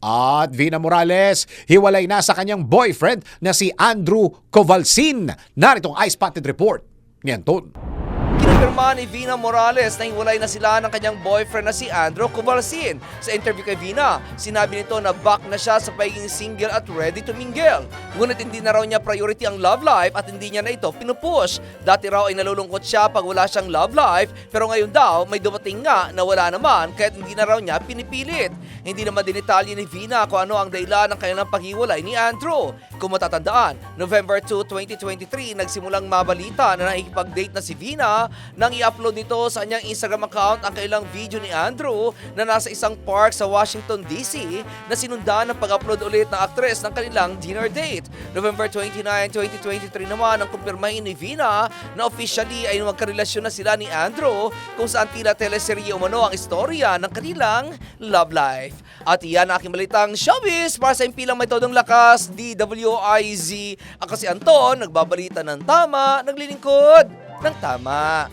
At Vina Morales, hiwalay na sa kanyang boyfriend na si Andrew Covalsin. Naritong Ice Spotted Report ni Anton. Kinumpirma ni Vina Morales na hiwalay na sila ng kanyang boyfriend na si Andrew Cobalsin. Sa interview kay Vina, sinabi nito na back na siya sa pagiging single at ready to mingle. Ngunit hindi na raw niya priority ang love life at hindi niya na ito pinupush. Dati raw ay nalulungkot siya pag wala siyang love life pero ngayon daw may dumating nga na wala naman kahit hindi na raw niya pinipilit. Hindi naman dinitalye ni Vina kung ano ang dahilan ng kanilang paghiwalay ni Andrew. Kung matatandaan, November 2, 2023, nagsimulang mabalita na nakikipag-date na si Vina nang i-upload nito sa kanyang Instagram account ang kailang video ni Andrew na nasa isang park sa Washington DC na sinundan ng pag-upload ulit ng aktres ng kanilang dinner date. November 29, 2023 naman ang kumpirmahin ni Vina na officially ay magkarelasyon na sila ni Andrew kung saan tila teleserye umano ang istorya ng kanilang love life. At iyan ang aking balitang showbiz para sa impilang may todong lakas, DWIZ. Ako si Anton, nagbabalita ng tama, naglilingkod ng tama.